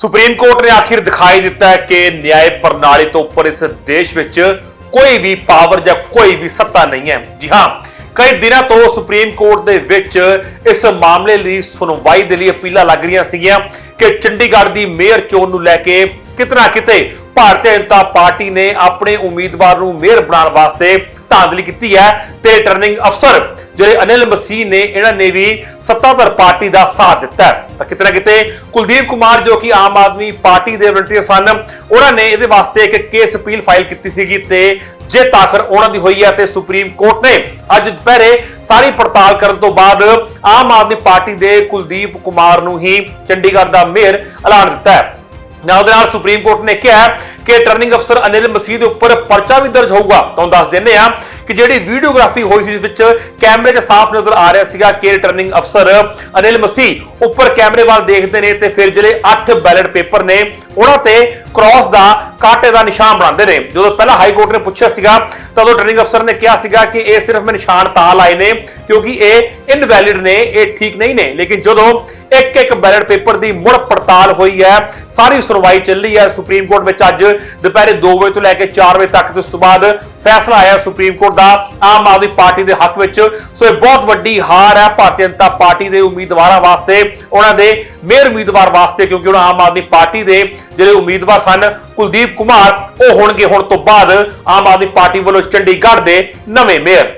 Supreme court ਨੇ ਆਖਿਰ ਦਿਖਾਈ ਦਿੱਤਾ ਕਿ ਨਿਆਂ ਪ੍ਰਣਾਲੀ ਤੋਂ ਉੱਪਰ ਇਸ ਦੇਸ਼ ਵਿੱਚ ਕੋਈ ਵੀ ਪਾਵਰ ਜਾਂ ਕੋਈ ਵੀ ਸੱਤਾ ਨਹੀਂ ਹੈ। ਜੀ ਹਾਂ, ਕਈ ਦਿਨਾਂ ਤੋਂ ਸੁਪਰੀਮ ਕੋਰਟ ਦੇ ਵਿੱਚ ਇਸ ਮਾਮਲੇ ਲਈ ਸੁਣਵਾਈ ਦੇ ਲਈ ਅਪੀਲਾਂ ਲੱਗ ਰਹੀਆਂ ਸੀਗੀਆਂ ਕਿ ਚੰਡੀਗੜ੍ਹ ਦੀ ਮੇਅਰ ਚੋਣ ਨੂੰ ਲੈ ਕੇ ਕਿਤਨਾ ਕਿਤੇ ਭਾਰਤੀ ਜਨਤਾ ਪਾਰਟੀ ਨੇ ਆਪਣੇ ਉਮੀਦਵਾਰ ਨੂੰ ਮੇਅਰ ਬਣਾਉਣ ਵਾਸਤੇ ਧਾਂਦਲੀ ਕੀਤੀ ਹੈ ਤੇ ਟਰਨਿੰਗ ਅਫਸਰ ਜਿਹੜੇ ਅਨਿਲ ਮਸੀਹ ਨੇ ਇਹਨਾਂ ਨੇ ਵੀ ਸੱਤਾਧਰ ਪਾਰਟੀ ਦਾ ਸਾਥ ਦਿੱਤਾ ਤਾਂ ਕਿਤੇ ਨਾ ਕਿਤੇ ਕੁਲਦੀਪ ਕੁਮਾਰ ਜੋ ਕਿ ਆਮ ਆਦਮੀ ਪਾਰਟੀ ਦੇ ਵਲੰਟੀਅਰ ਸਨ, ਉਹਨਾਂ ਨੇ ਇਹਦੇ ਵਾਸਤੇ ਇੱਕ ਕੇਸ ਅਪੀਲ ਫਾਈਲ ਕੀਤੀ ਸੀਗੀ ਤੇ ਜੇ ਤਾਖਰ ਉਹਨਾਂ ਦੀ ਹੋਈ ਹੈ ਤੇ ਸੁਪਰੀਮ ਕੋਰਟ ਨੇ ਅੱਜ ਦੁਪਹਿਰੇ ਸਾਰੀ ਪੜਤਾਲ ਕਰਨ ਤੋਂ ਬਾਅਦ ਆਮ ਆਦਮੀ ਪਾਰਟੀ ਦੇ ਕੁਲਦੀਪ ਕੁਮਾਰ ਨੂੰ ਹੀ ਚੰਡੀਗੜ੍ਹ ਦਾ ਮੇਅਰ ਐਲਾਨ ਦਿੱਤਾ ਹੈ। ਨਾਲ ਦੇ ਨਾਲ ਸੁਪਰੀਮ ਕੋਰਟ ਨੇ ਕਿਹਾ ਕਿ ਟਰਨਿੰਗ ਅਫਸਰ ਅਨਿਲ ਮਸੀਹ ਦੇ ਉੱਪਰ ਪਰਚਾ ਵੀ ਦਰਜ ਹੋਊਗਾ। ਤੁਹਾਨੂੰ ਦੱਸ ਦਿੰਦੇ ਆ ਕਿ ਜਿਹੜੀ ਵੀਡੀਓਗ੍ਰਾਫੀ ਹੋਈ ਸੀ, ਜਿਸ ਵਿੱਚ ਕੈਮਰੇ 'ਚ ਸਾਫ਼ ਨਜ਼ਰ ਆ ਰਿਹਾ ਸੀਗਾ ਕਿ ਰਿਟਰਨਿੰਗ ਅਫਸਰ ਅਨਿਲ ਮਸੀਹ ਉੱਪਰ ਕੈਮਰੇ ਵੱਲ ਦੇਖਦੇ ਨੇ ਤੇ ਫਿਰ ਜਿਹੜੇ 8 ਬੈਲਟ ਪੇਪਰ ਨੇ, ਉਹਨਾਂ ਤੇ ਕ੍ਰਾਸ ਦਾ ਕਾਂਟੇ ਦਾ ਨਿਸ਼ਾਨ ਬਣਾਉਂਦੇ ਨੇ। ਜਦੋਂ ਪਹਿਲਾਂ ਹਾਈ ਕੋਰਟ ਨੇ ਪੁੱਛਿਆ ਸੀਗਾ ਤਦੋਂ ਟਰਨਿੰਗ ਅਫਸਰ ਨੇ ਕਿਹਾ ਸੀਗਾ ਕਿ ਇਹ ਸਿਰਫ ਮੈਂ ਨਿਸ਼ਾਨ ਤਾਂ ਲਾਏ ਨੇ, ਕਿਉਂਕਿ ਇਹ ਇਨਵੈਲਿਡ ਨੇ, ਇਹ ਠੀਕ ਨਹੀਂ ਨੇ। ਲੇਕਿਨ ਜਦੋਂ ਇੱਕ ਇੱਕ ਬੈਲਟ ਪੇਪਰ ਦੀ ਮੁੜ ਪੜਤਾਲ ਹੋਈ ਹੈ, ਸਾਰੀ ਸੁਣਵਾਈ ਚੱਲੀ ਹੈ ਸੁਪਰੀਮ ਕੋਰਟ ਵਿੱਚ ਅੱਜ। ਦੁਪਹਿਰੇ 2 ਵਜੇ ਤੋਂ ਲੈ ਕੇ 4 ਵਜੇ ਤੱਕ ਤੇ ਉਸ ਤੋਂ ਬਾਅਦ ਫੈਸਲਾ ਆਇਆ ਸੁਪਰੀਮ ਕੋਰਟ ਦਾ ਆਮ ਆਦਮੀ ਪਾਰਟੀ ਦੇ ਹੱਕ ਵਿੱਚ। ਸੋ ਇਹ ਬਹੁਤ ਵੱਡੀ ਹਾਰ ਹੈ ਭਾਰਤੀ ਜਨਤਾ ਪਾਰਟੀ ਦੇ ਉਮੀਦਵਾਰਾਂ ਵਾਸਤੇ, ਉਹਨਾਂ ਦੇ ਮੇਅਰ ਉਮੀਦਵਾਰ ਵਾਸਤੇ, ਕਿਉਂਕਿ ਉਹਨਾਂ ਆਮ ਆਦਮੀ ਪਾਰਟੀ ਦੇ ਜਿਹੜੇ ਉਮੀਦਵਾਰ ਸਨ ਕੁਲਦੀਪ ਕੁਮਾਰ, ਉਹ ਹੋਣਗੇ ਹੁਣ ਤੋਂ ਬਾਅਦ ਆਮ ਆਦਮੀ ਪਾਰਟੀ ਵੱਲੋਂ ਚੰਡੀਗੜ੍ਹ ਦੇ ਨਵੇਂ ਮੇਅਰ।